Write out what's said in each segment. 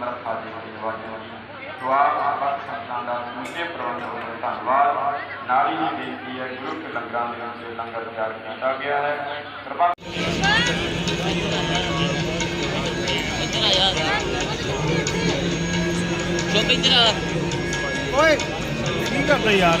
ਮਰਖਾ ਜੀ ਦੀ ਜਵਾਨੀ ਜੀ ਦੁਆ ਆਪ ਸੰਤਾਂ ਦਾ ਸਮੁੱਚੇ ਪ੍ਰਬੰਧ ਵੱਲੋਂ ਧੰਨਵਾਦ। ਨਾਲ ਹੀ ਇਹ ਬੇਨਤੀ ਹੈ, ਗੁਰੂ ਕੇ ਲੰਗਰਾਂ ਦੇ ਵਿੱਚ ਲੰਗਰ ਤਿਆਰ ਕੀਤਾ ਗਿਆ ਹੈ। ਕਿਰਪਾ ਚੁੱਪ ਇੱਧਰ ਆ ਓਏ, ਕੀ ਕਰਦਾ ਯਾਰ?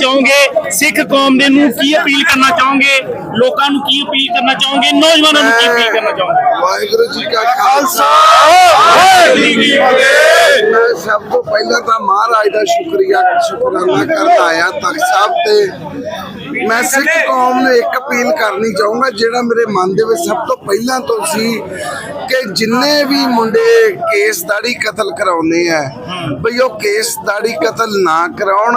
ਚਾਹੋਗੇ? ਸਿੱਖ ਕੌਮ ਦੇ ਨੂੰ ਕੀ ਅਪੀਲ ਕਰਨਾ ਚਾਹੋਗੇ? ਲੋਕਾਂ ਨੂੰ ਕੀ ਅਪੀਲ ਕਰਨਾ ਚਾਹੋਗੇ? ਨੌਜਵਾਨਾਂ ਨੂੰ ਕੀ ਅਪੀਲ ਕਰਨਾ ਚਾਹੋਗੇ? ਵਾਹਿਗੁਰੂ ਜੀ ਕਾ ਖਾਲਸਾ। ਜੀ ਕੀ ਫਤਿਹ। ਮੈਂ ਸਭ ਤੋਂ ਪਹਿਲਾਂ ਤਾਂ ਮਹਾਰਾਜ ਦਾ ਸ਼ੁਕਰੀਆ ਸ਼ੁਕਰਾਨਾ ਕਰਨ ਆਇਆ ਤਖਤ ਸਾਹਿਬ ਤੇ। ਮੈਂ ਸਿੱਖ ਕੌਮ ਨੂੰ ਇੱਕ ਅਪੀਲ ਕਰਨੀ ਚਾਹੂੰਗਾ ਜਿਹੜਾ ਮੇਰੇ ਮਨ ਦੇ ਵਿੱਚ ਸਭ ਤੋਂ ਪਹਿਲਾਂ ਤੋਂ ਸੀ ਕਿ ਜਿੰਨੇ ਵੀ ਮੁੰਡੇ ਕੇਸ ਦਾੜੀ ਕਤਲ ਕਰਾਉਂਦੇ ਆ ਬਈ ਉਹ ਕੇਸ ਦਾੜੀ ਕਤਲ ਨਾ ਕਰਾਉਣ।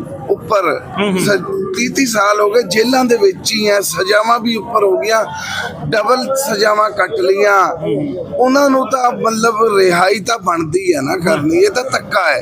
ਉੱਪਰ। 30 30 ਸਾਲ ਹੋ ਗਏ ਜੇਲ੍ਹਾਂ ਦੇ ਵਿੱਚ ਹੀ ਐ ਸਜ਼ਾਵਾਂ ਵੀ ਉੱਪਰ ਹੋ ਗਈਆਂ। ਡਬਲ ਸਜ਼ਾਵਾਂ ਕੱਟ ਲੀਆਂ ਉਹਨਾਂ ਨੂੰ ਤਾਂ ਮਤਲਬ ਰਿਹਾਈ ਤਾਂ ਬਣਦੀ ਹੈ ਨਾ ਕਰਨੀ। ਇਹ ਤਾਂ ਧੱਕਾ ਹੈ।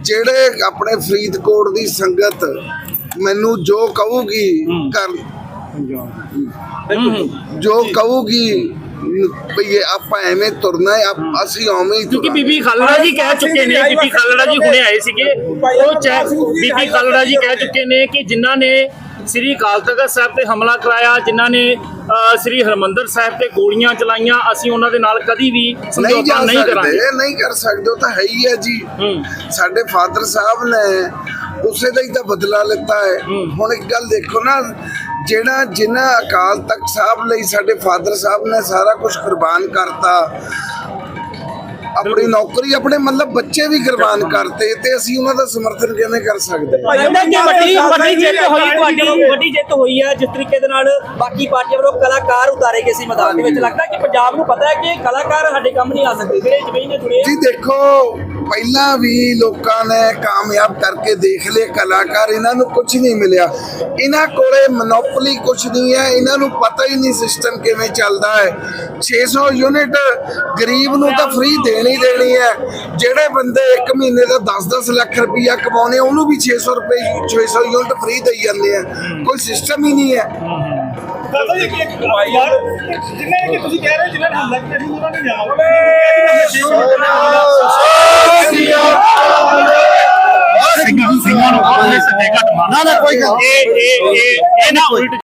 ਜਿਹੜੇ ਆਪਣੇ ਫਰੀਦਕੋਟ ਦੀ ਸੰਗਤ ਮੈਨੂੰ ਜੋ ਕਹੂਗੀ ਕਰ ਜੋ ਕਹੂਗੀ ਇਹ ਆਪਾਂ ਐਵੇਂ ਤੁਰਨਾ ਹੈ ਆਪ- ਅਸੀਂ ਉਵੇਂ ਹੀ ਕਿਉਂਕਿ ਤੁਰਾਂਗੇ। ਬੀਬੀ ਖਾਲੜਾ ਜੀ ਕਹਿ ਚੁੱਕੇ ਨੇ ਬੀਬੀ ਖਾਲੜਾ ਜੀ ਹੁਣੇ ਆਏ। ਸੀਗੇ। ਉਹ ਚਾਹ ਬੀਬੀ ਖਾਲੜਾ ਜੀ ਕਹਿ ਚੁੱਕੇ ਨੇ ਕਿ ਜਿਨ੍ਹਾਂ ਨੇ ਸ੍ਰੀ ਅਕਾਲ ਤਖਤ ਸਾਹਿਬ ਤੇ ਹਮਲਾ ਕਰਾਇਆ ਜਿਨ੍ਹਾਂ ਨੇ ਅ, ਸ੍ਰੀ ਹਰਮੰਦਰ ਸਾਹਿਬ ਤੇ ਗੋਲੀਆਂ ਚਲਾਈਆਂ ਅਸੀਂ ਉਹਨਾਂ ਦੇ ਨਾਲ ਕਦੀ ਵੀ ਨਹੀਂ ਸਮਝੌਤਾ ਨਹੀਂ ਕਰਾਂਗੇ। ਨਹੀਂ ਕਰ ਸਕਦੇ ਉਹ ਤਾਂ ਹੈ ਹੀ ਹੈ ਜੀ। ਹੂੰ। ਸਾਡੇ ਫਾਦਰ ਸਾਹਿਬ ਨੇ ਉਸੇ ਦਾ ਹੀ ਤਾਂ ਬਦਲਾ ਲਿੱਤਾ ਹੈ। ਹੁਣ ਇੱਕ ਗੱਲ ਦੇਖੋ ਨਾ ਜਿਹੜਾ ਜਿਨ੍ਹਾਂ ਅਕਾਲ ਤਖਤ ਸਾਹਿਬ ਲਈ ਸਾਡੇ ਫਾਦਰ ਸਾਹਿਬ ਨੇ ਸਾਰਾ ਕੁਝ ਕੁਰਬਾਨ ਕਰਤਾ ਆਪਣੀ ਨੌਕਰੀ ਆਪਣੇ ਮਤਲਬ ਬੱਚੇ ਵੀ ਕੁਰਬਾਨ ਕਰਤੇ ਤੇ ਅਸੀਂ ਉਹਨਾਂ ਦਾ ਸਮਰਥਨ ਕਿਵੇਂ ਕਰ ਸਕਦੇ ਵੱਡੀ ਵੱਡੀ ਜਿੱਤ ਹੋਈ ਤੁਹਾਡੀ ਵੱਡੀ ਜਿੱਤ ਹੋਈ ਹੈ ਜਿਸ ਤਰੀਕੇ ਦੇ ਨਾਲ ਬਾਕੀ ਪਾਰਟੀਆਂ ਵੱਲੋਂ ਕਲਾਕਾਰ ਉਤਾਰੇ ਗਏ ਸੀ ਮੈਦਾਨ ਦੇ ਵਿੱਚ। ਲੱਗਦਾ ਕਿ ਪੰਜਾਬ ਨੂੰ ਪਤਾ ਹੈ ਕਿ ਕਲਾਕਾਰ ਸਾਡੇ ਕੰਮ ਨਹੀਂ ਆ ਸਕਦੇ ਜਿਹੜੇ ਜ਼ਮੀਨ ਨੇ ਜੁੜੇ ਜੀ ਦੇਖੋ ਪਹਿਲਾਂ ਵੀ ਲੋਕਾਂ ਨੇ ਕਾਮਯਾਬ ਕਰਕੇ ਦੇਖ ਲਏ ਕਲਾਕਾਰ ਇਹਨਾਂ ਨੂੰ ਕੁਝ ਨਹੀਂ ਮਿਲਿਆ। ਇਹਨਾਂ ਕੋਲੇ ਮੋਨੋਪੋਲੀ ਕੁਝ ਨਹੀਂ ਹੈ ਇਹਨਾਂ ਨੂੰ ਪਤਾ ਹੀ ਨਹੀਂ ਸਿਸਟਮ ਕਿਵੇਂ ਚੱਲਦਾ ਹੈ। 600 ਯੂਨਿਟ ਗਰੀਬ ਨੂੰ ਤਾਂ ਫ੍ਰੀ ਦੇਣੀ ਦੇਣੀ ਹੈ। ਜਿਹੜੇ ਬੰਦੇ ਇੱਕ ਮਹੀਨੇ ਦਾ 10-10 ਲੱਖ ਰੁਪਈਆ ਕਮਾਉਣੇ ਉਹਨੂੰ ਵੀ 600 ਰੁਪਏ 600 ਯੂਨਿਟ ਫ੍ਰੀ ਦੇਈ ਜਾਂਦੇ ਆ। ਕੋਈ ਸਿਸਟਮ ਹੀ ਨਹੀਂ ਹੈ। ਦਾਦਾ ਜੀ ਕਿ ਯਾਰ ਜਿੰਨੇ ਕਿ ਤੁਸੀਂ ਕਹਿ ਰਹੇ ਜਿਨ੍ਹਾਂ ਨੇ ਸੀ ਉਹਨਾਂ ਨੇ ਸਿੰਘਾਂ ਨੂੰ ਨੂੰ ਕੋਈ ਇਹ ਇਹ ਇਹ ਇਹ ਨਾ ਉਲਟ